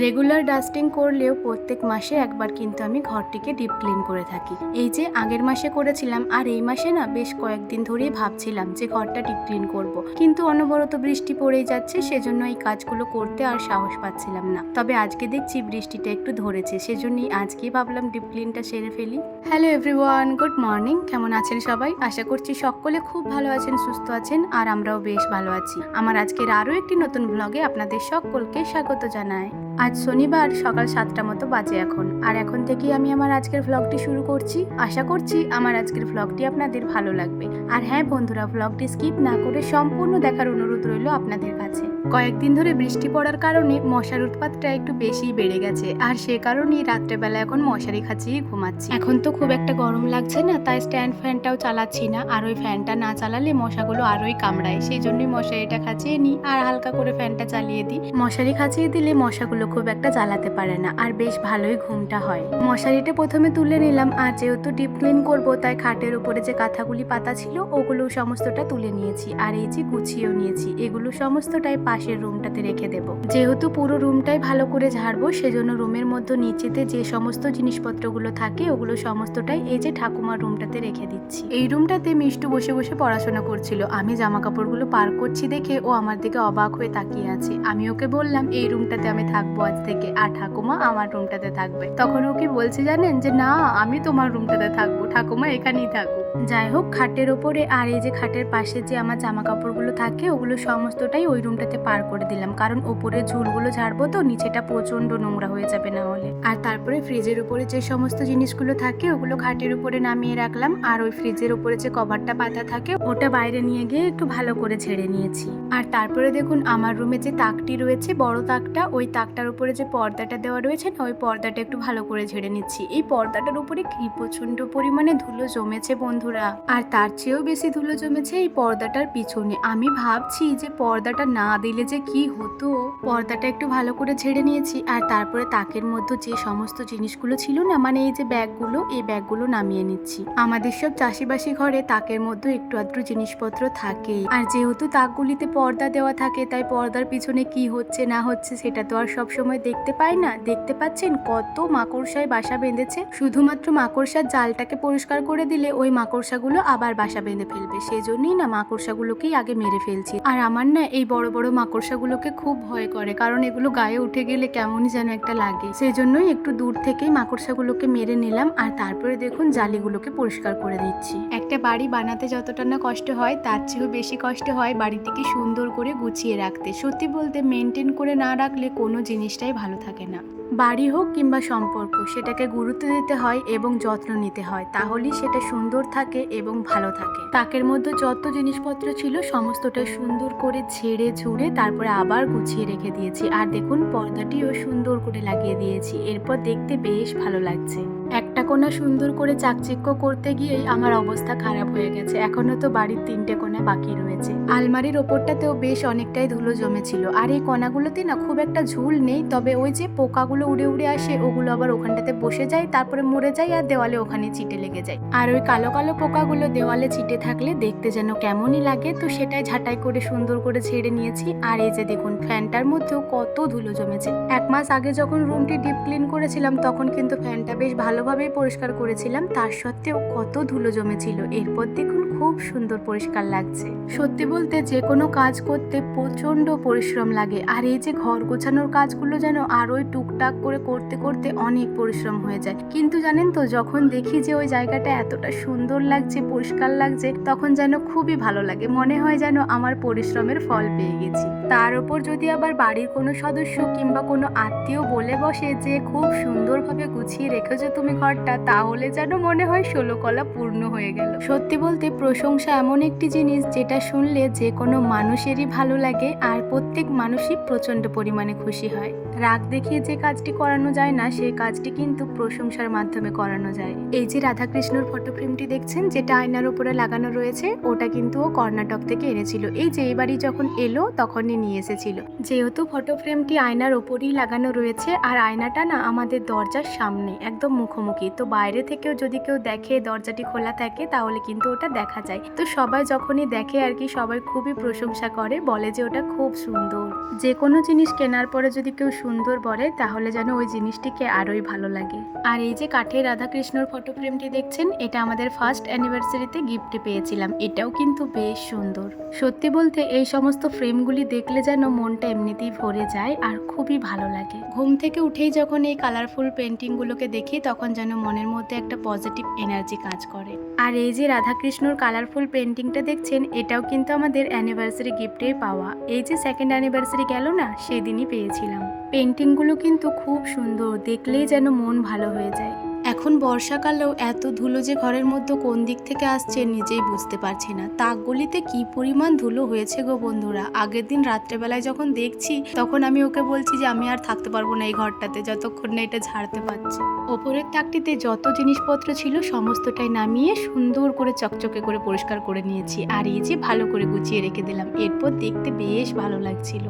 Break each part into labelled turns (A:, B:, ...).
A: Regular dusting করলেও প্রত্যেক মাসে একবার কিন্তু আমি ঘরটিকে ডিপ ক্লিন করে থাকি। এই যে আগের মাসে করেছিলাম, আর এই মাসে না বেশ কয়েকদিন ধরেই ভাবছিলাম যে ঘরটা ডিপ ক্লিন করব। কিন্তু অনবরত বৃষ্টি পড়েই যাচ্ছে, সেজন্য এই কাজগুলো করতে আর সাহস পাচ্ছিলাম না। তবে আজকে দেখছি বৃষ্টিটা একটু ধরেছে, সেজন্যই আজকে ভাবলাম ডিপ ক্লিনটা সেরে ফেলি। হ্যালো এভরিওয়ান গুড মর্নিং কেমন আছেন সবাই? আশা করছি সকলে খুব ভালো আছেন, সুস্থ আছেন, আর আমরাও বেশ ভালো আছি। আমার আজকের আরও একটি নতুন ব্লগে আপনাদের সকলকে স্বাগত জানাই। আজ শনিবার, সকাল সাতটা মতো বাজে এখন। আর এখন থেকেই আমি আমার আজকের ভ্লগটি শুরু করছি। আশা করছি আমার আজকের ভ্লগটি আপনাদের ভালো লাগবে। আর হ্যাঁ বন্ধুরা ভ্লগটি স্কিপ না করে সম্পূর্ণ দেখার অনুরোধ রইল আপনাদের কাছে। কয়েকদিন ধরে বৃষ্টি পড়ার কারণে মশার উৎপাতটা একটু বেশিই বেড়ে গেছে। আর সে কারণেই রাত্রেবেলা এখন মশারি খাঁচিয়ে ঘুমাচ্ছি। এখন তো খুব একটা গরম লাগছে না, তাই স্ট্যান্ড ফ্যানটাও চালাচ্ছি না। আর ওই ফ্যানটা না চালালে মশাগুলো আরোই কামড়ায়। সেই জন্যই মশারিটা খাঁচিয়ে নিই। আর হালকা করে ফ্যানটা চালিয়ে দিই। মশারি খাঁচিয়ে দিলে মশাগুলো খুব একটা জ্বালাতে পারে না। আর বেশ ভালোই ঘুমটা হয়। মশারিটা প্রথমে তুলে নিলাম। আর যেহেতু ডিপ ক্লিন করব, তাই খাটের উপরে যে কাঁথাগুলি পাতা ছিল, ওগুলো সমস্তটা তুলে নিয়েছি। আর এই যে গুছিয়েও নিয়েছি। এগুলো সমস্তটাই পাশের রুমটাতে রেখে দেব। যেহেতু পুরো রুমটাই ভালো করে ঝাড়বো, সেজন্য রুমের মধ্যে নিচেতে যে সমস্ত জিনিসপত্রগুলো থাকে, ওগুলো সমস্তটাই এই যে ঠাকুমার রুমটাতে রেখে দিচ্ছি। এই রুমটাতে মিষ্টু বসে বসে পড়াশোনা করছিল। আমি জামা কাপড়গুলো পার করছি দেখে ও আমার দিকে অবাক হয়ে তাকিয়ে আছে। আমি ওকে বললাম, এই রুমটাতে আমি থাকব আজ থেকে। আর ঠাকুমা আমার রুমটাতে থাকবে। তখন ও কি বলছে, জানেন যে না, আমি তোমার রুমটাতে থাকব। ঠাকুমা এখানেই থাকুক। যাই হোক, খাটের ওপরে আর এই যে খাটের পাশে যে আমার জামা কাপড়গুলো থাকে, ওগুলো সমস্তটাই ওই রুমটাতে পার করে দিলাম। কারণ ওপরে ঝুলগুলো ঝাড়বো তো, নিচেটা প্রচণ্ড নোংরা হয়ে যাবে না হলে। আর তারপরে ফ্রিজের উপরে যে সমস্ত জিনিসগুলো থাকে, ওগুলো খাটের উপরে নামিয়ে রাখলাম। আর ওই ফ্রিজের উপরে যে কভারটা পাতা থাকে, ওটা বাইরে নিয়ে গিয়ে একটু ভালো করে ছেড়ে নিয়েছি। আর তারপরে দেখুন, আমার রুমে যে তাকটি রয়েছে, বড় তাকটা, ওই তাকটার উপরে যে পর্দাটা দেওয়া রয়েছে না, ওই পর্দাটা একটু ভালো করে ঝেড়ে নিচ্ছি। এই পর্দাটার উপরে কি প্রচণ্ড পরিমাণে ধুলো জমেছে বন্ধুরা। আর তার চেয়েও বেশি ধুলো জমেছে এই পর্দাটার পিছনে। আমি ভাবছি যে পর্দাটা না দিলে যে কি হতো, পর্দাটা একটু ভালো করে ঝেড়ে নিয়েছি। আর তারপরে তাকের মধ্যে যে সমস্ত জিনিসগুলো ছিল না মানে এই যে ব্যাগগুলো, এই ব্যাগগুলো নামিয়ে নিচ্ছি। আমাদের সব চাষিবাসি ঘরে তাকের মধ্যে একটু আধটু জিনিসপত্র থাকে। আর যেহেতু তাকগুলিতে পর্দা দেওয়া থাকে, তাই পর্দার পিছনে কি হচ্ছে, না হচ্ছে, সেটা তো আর সব সময় দেখতে পাই না। দেখতে পাচ্ছেন কত মাকড়সায় বাসা বেঁধেছে? শুধুমাত্র মাকড়সার জালটাকে পরিষ্কার করে দিলে ওই মাকড়সাগুলো আবার বাসা বেঁধে ফেলবে। সেই জন্যই না মাকড়সাগুলোকেই আগে মেরে ফেলছি। আর আমার না এই বড় বড় মাকড়সাগুলোকে খুব ভয় করে, কারণ এগুলো গায়ে উঠে গেলে কেমনই যেন একটা লাগে। সেই জন্যই একটু দূর থেকেই মাকড়সাগুলোকে মেরে নিলাম আর তারপরে দেখুন জালিগুলোকে পরিষ্কার করে দিচ্ছি। একটা বাড়ি বানাতে যতটা না কষ্ট হয়, তার চেয়েও বেশি কষ্ট হয় বাড়িটিকে সুন্দর করে গুছিয়ে রাখতে। সত্যি বলতে মেনটেন করে না রাখলে কোনো জিনিসটাই ভালো থাকে না। বাড়ি হোক কিংবা সম্পর্ক, সেটাকে গুরুত্ব দিতে হয় এবং যত্ন নিতে হয়। তাহলেই সেটা সুন্দর থাকে এবং ভালো থাকে। তাকের মধ্যে যত জিনিসপত্র ছিল সমস্তটা সুন্দর করে ছেড়ে ছুঁড়ে তারপরে আবার গুছিয়ে রেখে দিয়েছি। আর দেখুন, পর্দাটিও সুন্দর করে লাগিয়ে দিয়েছি। এরপর দেখতে বেশ ভালো লাগছে। একটা কোণা সুন্দর করে চাকচিক্য করতে গিয়েই আমার অবস্থা খারাপ হয়ে গেছে। এখনও তো বাড়ির তিনটে কোণা বাকি রয়েছে। আলমারির ওপরটাতেও বেশ অনেকটাই ধুলো জমেছিল। আর এই কোণাগুলোতে না খুব একটা ঝুল নেই, তবে ওই যে পোকাগুলো উড়ে উড়ে আসে, ওগুলো আবার ওখানটাতে বসে যায়, তারপরে মরে যায় আর দেওয়ালে ওখানে চিটে লেগে যায়। আর ওই কালো কালো পোকাগুলো দেওয়ালে চিটে থাকলে দেখতে যেন কেমনই লাগে, তো সেটাই ঝাঁটাই করে সুন্দর করে ছেড়ে নিয়েছি। আর এই যে দেখুন, ফ্যানটার মধ্যেও কত ধুলো জমেছে। এক মাস আগে যখন রুমটি ডিপ ক্লিন করেছিলাম, তখন কিন্তু ফ্যানটা বেশ ভালোভাবেই পরিষ্কার করেছিলাম তার সত্ত্বেও কত ধুলো জমেছিল। এরপর দেখুন খুব সুন্দর পরিষ্কার লাগছে। সত্যি বলতে যে কোনো কাজ করতে প্রচণ্ড পরিশ্রম লাগে। আর এই যে ঘর গোছানোর কাজগুলো যেন আরোই টুকটাক করে করতে করতে অনেক পরিশ্রম হয়ে যায়। কিন্তু জানেন তো, যখন দেখি যে ওই জায়গাটা এতটা সুন্দর লাগছে, পরিষ্কার লাগছে, তখন যেন খুবই ভালো লাগে। মনে হয় যেন আমার পরিশ্রমের ফল পেয়ে গেছি। তার উপর যদি আবার বাড়ির কোনো সদস্য কিংবা কোনো আত্মীয় বলে বসে যে খুব সুন্দরভাবে গুছিয়ে রেখেছো তুমি ঘরটা, তাহলে যেন মনে হয় ষোলো কলা পূর্ণ হয়ে গেল। সত্যি বলতে প্রশংসা এমন একটি জিনিস যেটা শুনলে যে কোনো মানুষেরই ভালো লাগে আর প্রত্যেক মানুষই প্রচণ্ড পরিমাণে খুশি হয়। রাগ দেখিয়ে যে কাজটি করানো যায় না সেই কাজটি কিন্তু প্রশংসার মাধ্যমে করানো যায়। এই যে রাধাকৃষ্ণর ফটো ফ্রেমটি দেখছেন, যেটা আয়নার উপরে লাগানো রয়েছে, ওটা কিন্তু ও কর্ণাটক থেকে এনেছিল। এই যে বাড়ি যখন এলো, তখনই নিয়ে এসেছিল। যেহেতু ফটো ফ্রেমটি আয়নার ওপরই লাগানো রয়েছে, আর আয়নাটা না আমাদের দরজার সামনে, একদম মুখোমুখি, তো বাইরে থেকেও যদি কেউ দেখে দরজাটি খোলা থাকে, তাহলে কিন্তু ওটা দেখা যায়। তো সবাই যখনই দেখে আর কি, সবাই খুবই প্রশংসা করে, বলে যে ওটা খুব সুন্দর। যে কোনো জিনিস কেনার পরে যদি কেউ সুন্দর বলে, তাহলে যেন ওই জিনিসটিকে আরোই ভালো লাগে। আর এই যে কাঠের রাধাকৃষ্ণর ফটো ফ্রেমটি দেখছেন, এটা আমাদের ফার্স্ট অ্যানিভার্সারিতে গিফটে পেয়েছিলাম। এটাও কিন্তু বেশ সুন্দর। সত্যি বলতে, এই সমস্ত ফ্রেমগুলি দেখলে যেন মনটা এমনিতেই ভরে যায় আর খুবই ভালো লাগে। ঘুম থেকে উঠেই যখন এই কালারফুল পেন্টিংগুলোকে দেখি, তখন যেন মনের মধ্যে একটা পজিটিভ এনার্জি কাজ করে। আর এই যে রাধাকৃষ্ণর কালারফুল পেন্টিংটা দেখছেন, এটাও কিন্তু আমাদের অ্যানিভার্সারি গিফটেই পাওয়া। এই যে সেকেন্ড অ্যানিভার্সারি গেল না, সেদিনই পেয়েছিলাম। পেন্টিংগুলো কিন্তু খুব সুন্দর, দেখলেই যেন মন ভালো হয়ে যায়। এখন বর্ষাকালেও এত ধুলো যে ঘরের মধ্যে কোন দিক থেকে আসছে নিজেই বুঝতে পারছি না। তাকগুলিতে কি পরিমাণ ধুলো হয়েছে গো বন্ধুরা? আগের দিন রাত্রেবেলায় যখন দেখছি, তখন আমি ওকে বলছি যে আমি আর থাকতে পারব না এই ঘরটাতে যতক্ষণ না এটা ঝাড়তে পারছি। ওপরের তাকটিতে যত জিনিসপত্র ছিল সমস্তটাই নামিয়ে সুন্দর করে চকচকে করে পরিষ্কার করে নিয়েছি। আর এই যে ভালো করে গুছিয়ে রেখে দিলাম, এরপর দেখতে বেশ ভালো লাগছিল।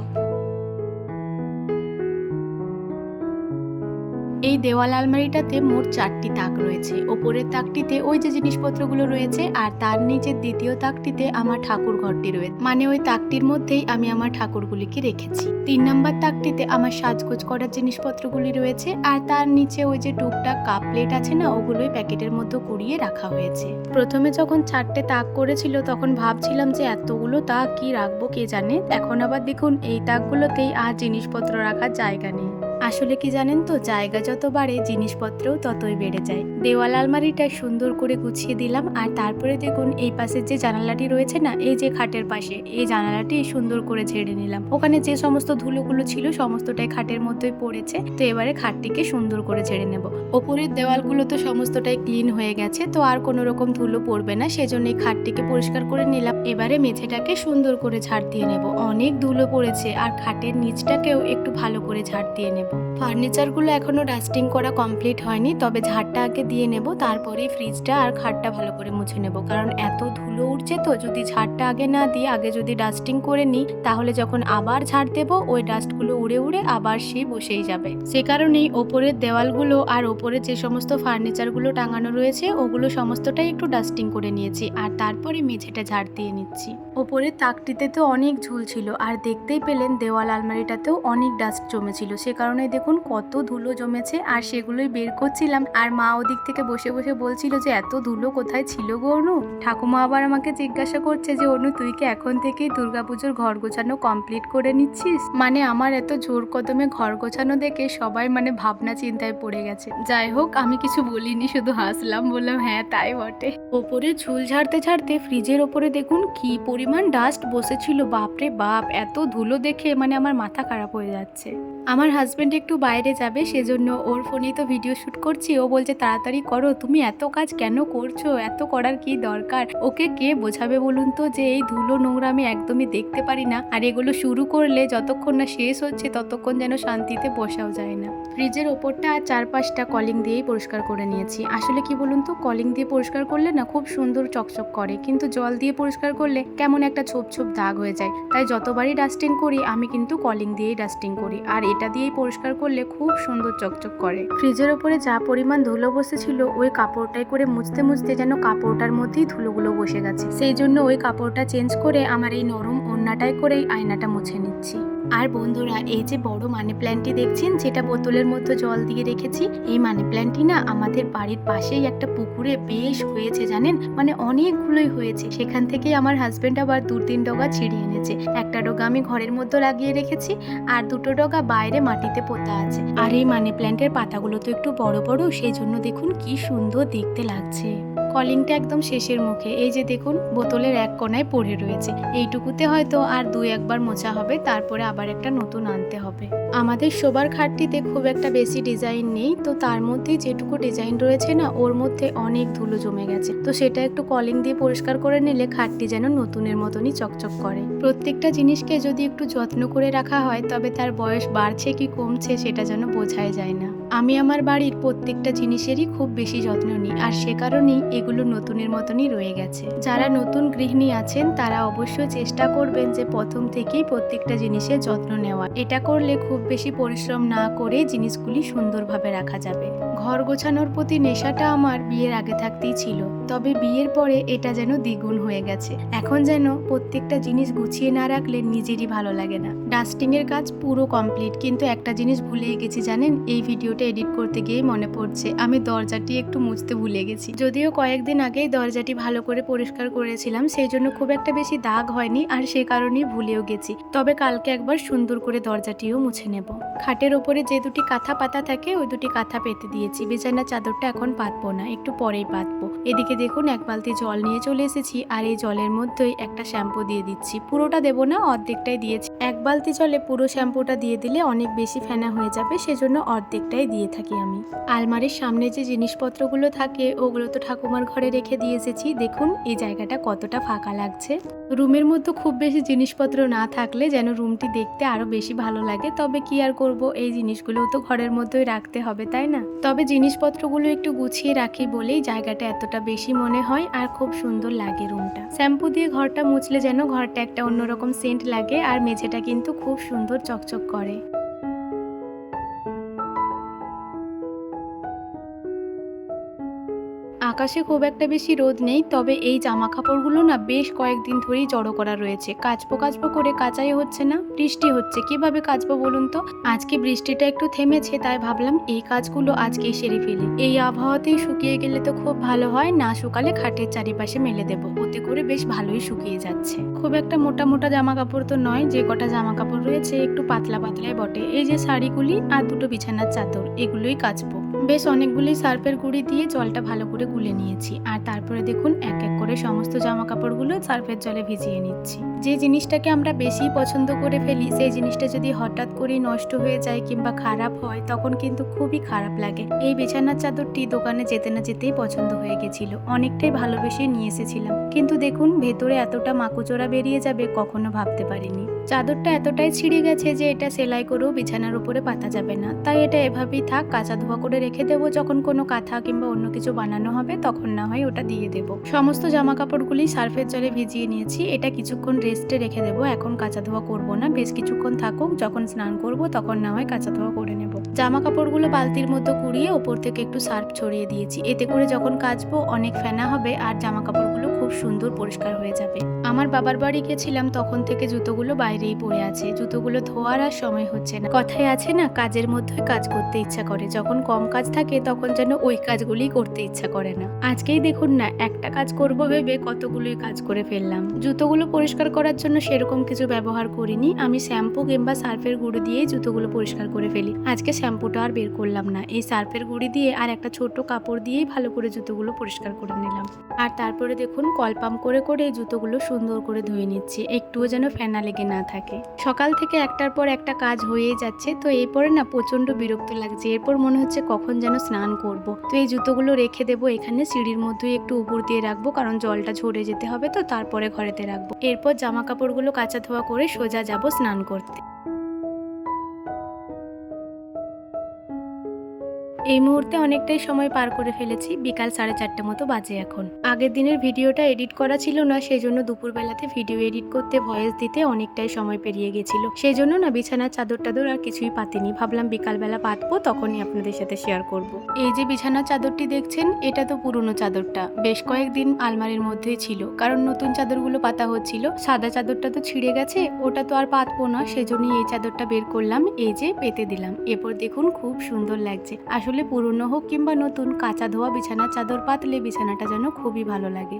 A: এই দেওয়াল আলমারিটাতে মোট চারটি তাক রয়েছে। ওপরের তাকটিতে ওই যে জিনিসপত্রগুলো রয়েছে আর তার নিচের দ্বিতীয় তাকটিতে আমার ঠাকুর ঘরটি রয়েছে। মানে ওই তাকটির মধ্যেই আমি আমার ঠাকুরগুলিকে রেখেছি। তিন নম্বর তাকটিতে আমার সাজগোজ করার জিনিসপত্রগুলি রয়েছে আর তার নিচে ওই যে টুকটাক কাপ প্লেট আছে না, ওগুলোই প্যাকেটের মধ্যে কুড়িয়ে রাখা হয়েছে। প্রথমে যখন চারটে তাক করেছিল তখন ভাবছিলাম যে এতগুলো তাক কি রাখব কে জানে? এখন আবার দেখুন, এই তাকগুলোতেই আর জিনিসপত্র রাখার জায়গা নেই। আসলে কি জানেন তো, জায়গা যত বাড়ে, জিনিসপত্রও ততই বেড়ে যায়। দেওয়াল আলমারিটা সুন্দর করে গুছিয়ে দিলাম, আর তারপরে দেখুন এই পাশের যে জানালাটি রয়েছে না, এই যে খাটের পাশে, এই জানালাটি সুন্দর করে ঝেড়ে নিলাম। ওখানে যে সমস্ত ধুলোগুলো ছিল, সমস্তটাই খাটের মধ্যেই পড়েছে, তো এবারে খাটটিকে সুন্দর করে ঝেড়ে নেব। ওপরের দেওয়ালগুলো তো সমস্তটাই ক্লিন হয়ে গেছে, তো আর কোনো রকম ধুলো পড়বে না, সেজন্য এই খাটটিকে পরিষ্কার করে নিলাম। এবারে মেঝেটাকে সুন্দর করে ঝাড় দিয়ে নেব। অনেক ধুলো পড়েছে, আর খাটের নিচটাকেও একটু ভালো করে ঝাড় দিয়ে নেব। Thank you. ফার্নিচারগুলো এখনও ডাস্টিং করা কমপ্লিট হয়নি, তবে ঝাড়টা আগে দিয়ে নেব, তারপরেই ফ্রিজটা আর খাটটা ভালো করে মুছে নেব। কারণ এত ধুলো উঠছে তো, যদি ঝাড়টা আগে না দিয়ে আগে যদি ডাস্টিং করে নিই, তাহলে যখন আবার ঝাড় দেবো, ওই ডাস্টগুলো উড়ে উড়ে আবার সে বসেই যাবে। সে কারণেই ওপরের দেওয়ালগুলো আর ওপরে যে সমস্ত ফার্নিচারগুলো টাঙানো রয়েছে, ওগুলো সমস্তটাই একটু ডাস্টিং করে নিয়েছি, আর তারপরে মেঝেটা ঝাড় দিয়ে নিচ্ছি। ওপরের তাকটিতে তো অনেক ঝুল ছিল, আর দেখতেই পেলেন দেওয়াল আলমারিটাতেও অনেক ডাস্ট জমেছিল, সে কারণে দেখুন কত ধুলো জমেছে আর সেগুলোই বের করছিলাম। আর মা ওদিক থেকে বসে বসে বলছিল যে, এত ধুলো কোথায় ছিল গো অনু? ঠাকুমা আবার আমাকে জিজ্ঞাসা করছে যে, অনু, তুই কি এখন থেকেই দুর্গাপুজোর ঘর গোছানো কমপ্লিট করে নিচ্ছিস? মানে আমার এত জোর কদমে ঘর গোছানো দেখে সবাই মানে ভাবনা চিন্তায় পড়ে গেছে। যাই হোক, আমি কিছু বলিনি, শুধু হাসলাম, বললাম হ্যাঁ তাই বটে। ওপরে ঝুল ঝাড়তে ঝাড়তে ফ্রিজের ওপরে দেখুন কি পরিমাণ ডাস্ট বসেছিল, বাপরে বাপ! এত ধুলো দেখে মানে আমার মাথা খারাপ হয়ে যাচ্ছে। আমার হাজব্যান্ড একটু বাইরে যাবে, সেজন্য ওর ফোনেই তো ভিডিও শুট করছি। ও বলছে, তাড়াতাড়ি করো, তুমি এত কাজ কেন করছ? এত করার কি দরকার? ওকে কে বোঝাবে বলুন তো যে এই ধুলো নোংরা আমি একদমই দেখতে পারি না। আর এগুলো শুরু করলে যতক্ষণ না শেষ হচ্ছে, ততক্ষণ যেন শান্তিতে বসাও যায় না। ফ্রিজের ওপরটা আর চারপাশটা কলিং দিয়েই পরিষ্কার করে নিয়েছি। আসলে কি বলুন তো কলিং দিয়ে পরিষ্কার করলে না খুব সুন্দর চকচক করে। কিন্তু জল দিয়ে পরিষ্কার করলে কেমন একটা ছোপ ছোপ দাগ হয়ে যায়। তাই যতবারই ডাস্টিং করি, আমি কিন্তু কলিং দিয়েই ডাস্টিং করি। আর এটা দিয়েই পরিষ্কার করলে খুব সুন্দর চকচক করে। ফ্রিজের ওপরে যা পরিমাণ ধুলো বসেছিল, ওই কাপড়টাই করে মুছতে মুছতে যেন কাপড়টার মধ্যেই ধুলোগুলো বসে গেছে। সেই জন্য ওই কাপড়টা চেঞ্জ করে আমার এই নরম ওড়নাটাই করেই আয়নাটা মুছে নিচ্ছি। আর বন্ধুরা, এই যে বড় মানি প্ল্যান্টটি দেখছেন, যেটা বোতলের মধ্যে জল দিয়ে রেখেছি, এই মানি প্ল্যান্টটি না আমাদের বাড়ির পাশেই একটা পুকুরে বেশ হয়েছে জানেন? মানে অনেকগুলোই হয়েছে। সেখান থেকেই আমার হাজবেন্ড আবার দু তিন ডগা ছিঁড়ে এনেছে। একটা ডগা আমি ঘরের মধ্যে লাগিয়ে রেখেছি, আর দুটো ডগা বাইরে মাটিতে পোতা আছে। আর এই মানি প্ল্যান্টের পাতাগুলো তো একটু বড় বড়, সেই জন্য দেখুন কি সুন্দর দেখতে লাগছে। কলিংটা একদম শেষের মুখে। এই যে দেখুন, বোতলের এক কোনায় পড়ে রয়েছে। এইটুকুতে হয়তো আর দুই একবার মোছা হবে, তারপরে আবার একটা নতুন আনতে হবে। আমাদের শোবার খাটটিতে খুব একটা বেশি ডিজাইন নেই, তো তার মধ্যে যেটুকু ডিজাইন রয়েছে না, ওর মধ্যে অনেক ধুলো জমে গেছে। তো সেটা একটু কলিং দিয়ে পরিষ্কার করে নিলে খাটটি যেন নতুনের মতনই চকচক করে। প্রত্যেকটা জিনিসকে যদি একটু যত্ন করে রাখা হয়, তবে তার বয়স বাড়ছে কি কমছে সেটা যেন বোঝাই যায় না। আমি আমার বাড়ির প্রত্যেকটা জিনিসেরই খুব বেশি যত্ন নিই, আর সে কারণেই এগুলো নতুনের মতনই রয়ে গেছে। যারা নতুন গৃহিণী আছেন, তারা অবশ্যই চেষ্টা করবেন যে প্রথম থেকেই প্রত্যেকটা জিনিসের যত্ন নেওয়া এটা করলে খুব বেশি পরিশ্রম না করে জিনিসগুলি সুন্দরভাবে রাখা যাবে। ঘর গোছানোর প্রতি নেশাটা আমার বিয়ের আগে থাকতেই ছিল, তবে বিয়ের পরে এটা যেন দ্বিগুণ হয়ে গেছে। এখন যেন প্রত্যেকটা জিনিস গুছিয়ে না রাখলে নিজেরই ভালো লাগে না। ডাস্টিং এর কাজ পুরো কমপ্লিট, কিন্তু একটা জিনিস ভুলে গেছি জানেন, এই ভিডিওটা এডিট করতে গিয়েই মনে পড়ছে। আমি দরজাটি একটু মুছতে ভুলে গেছি। যদিও কয়েকদিন আগেই দরজাটি ভালো করে পরিষ্কার করেছিলাম, সেই জন্য খুব একটা বেশি দাগ হয়নি আর সে কারণেই ভুলেও গেছি। তবে কালকে একবার সুন্দর করে দরজাটিও মুছে নেব। খাটের ওপরে যে দুটি কাঁথা পাতা থাকে, ওই দুটি কাঁথা পেতে দিয়েছি। বিছানার চাদরটা এখন পাতবো না, একটু পরেই পাতবো। এদিকে দেখুন, এক বালতি জল নিয়ে চলে এসেছি আর এই জলের মধ্যেই একটা শ্যাম্পু দিয়ে দিচ্ছি। পুরোটা দেবো না, অর্ধেকটাই দিয়েছি। এক বালতি জলে পুরো শ্যাম্পুটা দিয়ে দিলে অনেক বেশি ফেনা হয়ে যাবে, সেজন্য অর্ধেকটাই দিয়ে থাকি আমি। আলমারির সামনে যে জিনিসপত্রগুলো থাকে, ওগুলো তো ঠাকুমার ঘরে রেখে দিয়ে এসেছি। দেখুন, এই জায়গাটা কতটা ফাঁকা লাগছে। রুমের মধ্যে খুব বেশি জিনিসপত্র না থাকলে যেন রুমটি দেখতে আরও বেশি ভালো লাগে। তবে কি আর করব? এই জিনিসগুলোও তো ঘরের মধ্যেই রাখতে হবে, তাই না? তবে জিনিসপত্রগুলো একটু গুছিয়ে রাখি বলেই জায়গাটা এতটা বেশি মনে হয় আর খুব সুন্দর লাগে রুমটা। শ্যাম্পু দিয়ে ঘরটা মুছলে যেন ঘরটা একটা অন্যরকম সেন্ট লাগে আর মেঝেটা কিন্তু খুব সুন্দর চকচক করে। আকাশে খুব একটা বেশি রোদ নেই, তবে এই জামা কাপড়গুলো না বেশ কয়েকদিন ধরেই জড়ো করা রয়েছে। কাচবো কাচবো করে কাচাই হচ্ছে না, বৃষ্টি হচ্ছে। কীভাবে কাচবো বলুন তো? আজকে বৃষ্টিটা একটু থেমেছে, তাই ভাবলাম এই কাজগুলো আজকেই সেরে ফেলি। এই আবহাওয়াতেই শুকিয়ে গেলে তো খুব ভালো হয়, না শুকালে খাটের চারিপাশে মেলে দেবো। ওতে করে বেশ ভালোই শুকিয়ে যাচ্ছে। খুব একটা মোটা মোটা জামা কাপড় তো নয়, যে কটা জামা কাপড় রয়েছে একটু পাতলা পাতলাই বটে। এই যে শাড়িগুলি আর দুটো বিছানার চাদর, এগুলোই কাচবো। বেশ অনেকগুলি সার্ফের গুঁড়ি দিয়ে জলটা ভালো করে গুলে নিয়েছি। আর তারপরে দেখুন, এক এক করে সমস্ত জামা কাপড়গুলো সার্ফের জলে ভিজিয়ে নিচ্ছি। যে জিনিসটাকে আমরা বেশি পছন্দ করে ফেলি, সেই জিনিসটা যদি হঠাৎ করে নষ্ট হয়ে যায় কিংবা খারাপ হয়, তখন কিন্তু খুবই খারাপ লাগে। এই বিছানার চাদরটি দোকানে যেতে না যেতেই পছন্দ হয়ে গেছিল। অনেকটাই ভালোবেসে নিয়ে এসেছিলাম। কিন্তু দেখুন, ভেতরে এতটা মাকুচোরা বেরিয়ে যাবে কখনো ভাবতে পারিনি। চাদরটা এতটাই ছিঁড়ে গেছে যে এটা সেলাই করেও বিছানার উপরে পাতা যাবে না। তাই এটা এভাবেই থাক, কাঁচা ধোয়া করে রেখে দেবো যখন কোনো কাঁথা কিংবা অন্য কিছু বানানো হবে। তখন না হয় ওটা দিয়ে দেব। সমস্ত জামা কাপড়গুলি সার্ফের জলে ভিজিয়ে নিয়েছি, এটা কিছুক্ষণ রেস্টে রেখে দেব। এখন কাঁচা ধোয়া করব না, বেশ কিছুক্ষণ থাকুক, যখন স্নান করব, তখন না হয় কাঁচা ধোয়া করে নেব। জামা কাপড়গুলো বালতির মতো কুড়িয়ে ওপর থেকে একটু সার্ফ ছড়িয়ে দিয়েছি, এতে করে যখন কাচবো অনেক ফেনা হবে, আর জামা কাপড়গুলো সুন্দর পরিষ্কার হয়ে যাবে। আমার বাবার বাড়ি গেছিলাম তখন থেকে জুতোগুলো বাইরেই পড়ে আছে। জুতোগুলো ধোয়ার আর সময় হচ্ছে না। কথায় আছে না, কাজের মধ্যে কাজ করতে ইচ্ছা করে। যখন কম কাজ থাকে তখন যেন ওই কাজগুলি করতে ইচ্ছা করে না। আজকেই দেখুন না, একটা কাজ করব ভেবে কতগুলোই কাজ করে ফেললাম। জুতোগুলো পরিষ্কার করার জন্য সেরকম কিছু ব্যবহার করিনি। আমি শ্যাম্পু কিংবা সার্ফের গুঁড়ো দিয়েই জুতোগুলো পরিষ্কার করে ফেলি। আজকে শ্যাম্পুটা আর বের করলাম না। এই সার্ফের গুঁড়ি দিয়ে আর একটা ছোট কাপড় দিয়েই ভালো করে জুতোগুলো পরিষ্কার করে নিলাম। আর তারপরে দেখুন কলপাম করে করে এই জুতোগুলো সুন্দর করে ধুয়ে নিচ্ছি। একটুও যেন ফেনা লেগে না থাকে। সকাল থেকে একটার পর একটা কাজ হয়েই যাচ্ছে। তো এরপরে না প্রচণ্ড বিরক্ত লাগছে। এরপর মনে হচ্ছে কখন যেন স্নান করব। তো এই জুতোগুলো রেখে দেবো এখানে। সিঁড়ির মধ্যেই একটু উপর দিয়ে রাখব কারণ জলটা ঝরে যেতে হবে। তো তারপরে ঘরেতে রাখব। এরপর জামা কাপড়গুলো কাঁচা ধোয়া করে সোজা যাব স্নান করতে। এই মুহূর্তে অনেকটাই সময় পার করে ফেলেছি, বিকাল সাড়ে চারটে মতো বাজে এখন। আগের দিনের ভিডিওটা এডিট করা ছিল না সেই জন্য দুপুরবেলাতে ভিডিও এডিট করতে ভয়েস দিতে অনেকটাই সময় পেরিয়ে গেছিল। সেই জন্য না বিছানার চাদর টাদর আর কিছুই পাতিনি। ভাবলাম বিকালবেলা পাতবো, তখনই আপনাদের সাথে শেয়ার করব। এই যে বিছানার চাদরটি দেখছেন, এটা তো পুরনো চাদরটা। বেশ কয়েকদিন আলমারির মধ্যেই ছিল, কারণ নতুন চাদরগুলো পাতা হচ্ছিল। সাদা চাদরটা তো ছিঁড়ে গেছে, ওটা তো আর পাতবো না, সেজন্যই এই চাদরটা বের করলাম, এই যে পেতে দিলাম। এরপর দেখুন খুব সুন্দর লাগছে। আসলে পুরনো হোক কিংবা নতুন কাঁচা ধোয়া বিছানার চাদর পাতলে বিছানাটা যেন খুবই ভালো লাগে।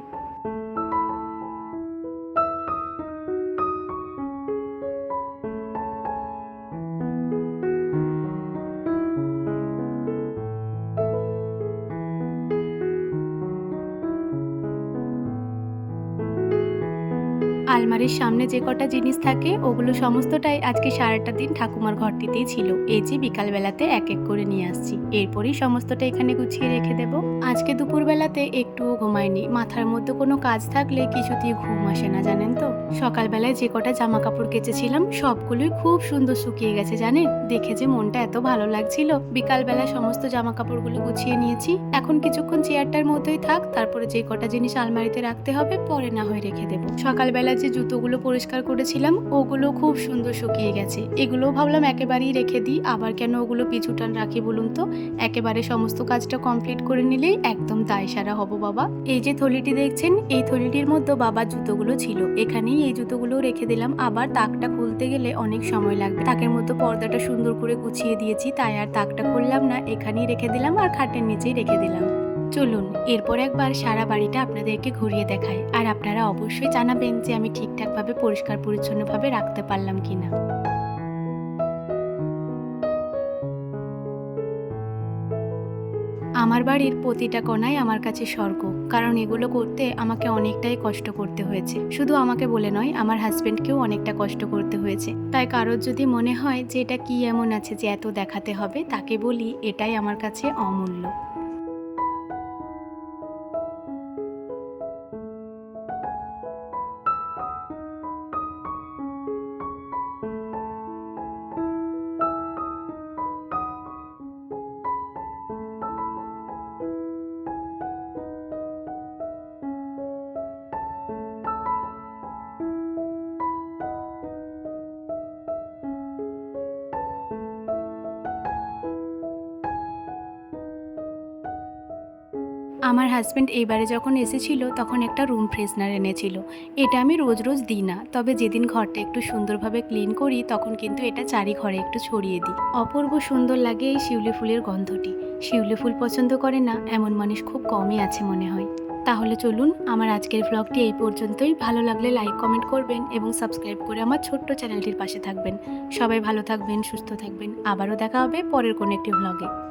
A: আলমারির সামনে যে কটা জিনিস থাকে, ওগুলো সমস্তটাই আজকে সারাটা দিন ঠাকুমার ঘরটিতেই ছিল। এই যে বিকালবেলাতে এক এক করে নিয়ে আসছি। এরপরই সমস্তটা এখানে গুছিয়ে রেখে দেব। আজকে দুপুরবেলাতে একটুও ঘুমায়নি মাথার মধ্যে কোনো কাজ থাকলে কিছুতেই ঘুম আসে না, জানেন তো? সকালবেলায় যে কটা জামা কাপড় কেচেছিলাম, সবগুলোই খুব সুন্দর শুকিয়ে গেছে, জানেন? দেখে যে মনটা এত ভালো লাগছিল। বিকালবেলা সমস্ত জামা কাপড়গুলো গুছিয়ে নিয়েছি। এখন কিছুক্ষণ চেয়ারটার মধ্যেই থাক, তারপরে যে কটা জিনিস আলমারিতে রাখতে হবে, পরে না হয়ে রেখে দেবো। সকালবেলা যে জুতোগুলো পরিষ্কার করেছিলাম, ওগুলো খুব সুন্দর শুকিয়ে গেছে। এগুলো ভাবলাম একেবারেই রেখে দিই, আবার কেন ওগুলো পিছুটান রাখি বলুন তো? একেবারে সমস্ত কাজটা কমপ্লিট করে নিলেই একদম দায় সারা হব বাবা। এই যে থলিটি দেখছেন, এই থলিটির মধ্যে বাবার জুতোগুলো ছিল। এখানেই এই জুতোগুলো রেখে দিলাম, আবার তাকটা খুলতে গেলে অনেক সময় লাগবে। তাকের মতো পর্দাটা সুন্দর করে গুছিয়ে দিয়েছি, তাই আর তাকটা খুললাম না, এখানেই রেখে দিলাম আর খাটের নিচেই রেখে দিলাম। চলুন, এরপর একবার সারা বাড়িটা আপনাদেরকে ঘুরিয়ে দেখাই। আর আপনারা অবশ্যই জানাবেন যে আমি ঠিকঠাকভাবে, পরিষ্কার, পরিচ্ছন্নভাবে রাখতে পারলাম কিনা। আমার বাড়ির প্রতিটা কোণাই আমার কাছে স্বর্গ, কারণ এগুলো করতে আমাকে অনেকটাই কষ্ট করতে হয়েছে। শুধু আমাকে বলে নয়, আমার হাজব্যান্ডকেও অনেকটা কষ্ট করতে হয়েছে। তাই কারোর যদি মনে হয় যে এটা কি এমন আছে যে এত দেখাতে হবে, তাকে বলি, এটাই আমার কাছে অমূল্য। আমার হাজব্যান্ড এইবারে যখন এসেছিল, তখন একটা রুম ফ্রেশনার এনেছিল। এটা আমি রোজ রোজ দিই না, তবে যেদিন ঘরটা একটু সুন্দরভাবে ক্লিন করি, তখন কিন্তু এটা চারি ঘরে একটু ছড়িয়ে দিই। অপূর্ব সুন্দর লাগে এই শিউলি ফুলের গন্ধটি। শিউলি ফুল পছন্দ করে না, এমন মানুষ খুব কমই আছে মনে হয়। তাহলে চলুন, আমার আজকের ব্লগটি এই পর্যন্তই। ভালো লাগলে লাইক কমেন্ট করবেন এবং সাবস্ক্রাইব করে আমার ছোট্ট চ্যানেলটির পাশে থাকবেন। সবাই ভালো থাকবেন, সুস্থ থাকবেন। আবারও দেখা হবে পরের কোনো একটি ব্লগে